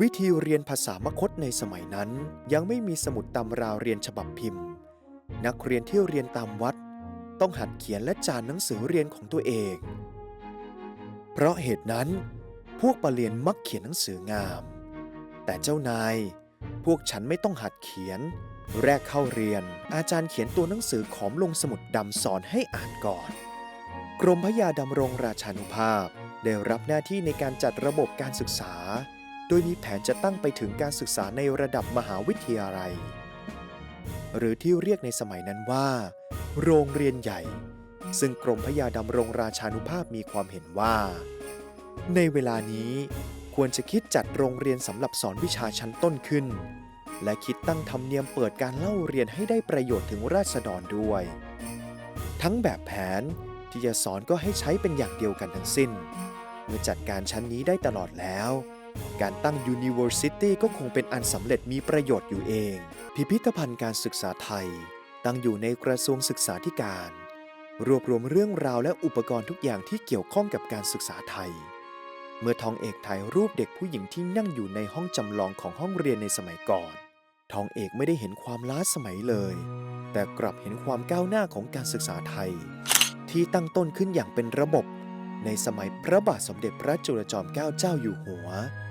วิธีเรียนภาษามคตในสมัยนั้น ยังไม่มีสมุดตำราเรียนฉบับพิมพ์ นักเรียนที่เรียนตามวัด ต้องหัดเขียนและจานหนังสือเรียนของตัวเอง เพราะเหตุนั้น พวกปรเรียนมักเขียนหนังสืองาม แต่เจ้านาย พวกฉันไม่ต้องหัดเขียน แรกเข้าเรียน อาจารย์เขียนตัวหนังสือขอมลงสมุดดำสอนให้อ่านก่อน กรมพระยาดำรงราชานุภาพได้รับหน้าที่ในการจัดระบบการศึกษา ดยมีแผนจะตั้งไปถึงการศึกษาในระดับมหาวิทยาลัย หรือที่เรียกในสมัยนั้นว่า โรงเรียนใหญ่ ซึ่งกรมพระยาดำรงราชานุภาพมีความเห็นว่า ในเวลานี้ควรจะคิดจัดโรงเรียนสำหรับสอนวิชาชั้นต้นขึ้น และคิดตั้งธรรมเนียมเปิดการเล่าเรียนให้ได้ประโยชน์ถึงราษฎรด้วย ทั้งแบบแผนที่จะสอนก็ให้ใช้เป็นอย่างเดียวกันทั้งสิ้น เมื่อจัดการชั้นนี้ได้ตลอดแล้ว การตั้ง University ก็คงเป็นอันสำเร็จมีประโยชน์อยู่เอง พิพิธภัณฑ์การศึกษาไทย ตั้งอยู่ในกระทรวงศึกษาธิการ รวบรวมเรื่องราวและอุปกรณ์ทุกอย่างที่เกี่ยวข้องกับการศึกษาไทย เมื่อทองเอกถ่ายรูปเด็กผู้หญิงที่นั่งอยู่ในห้องจำลองของห้องเรียนในสมัยก่อน ทองเอกไม่ได้เห็นความล้าสมัยเลย แต่กลับเห็นความก้าวหน้าของการศึกษาไทย ที่ตั้งต้นขึ้นอย่างเป็นระบบ ในสมัยพระบาทสมเด็จพระจุลจอมเกล้าเจ้าอยู่หัว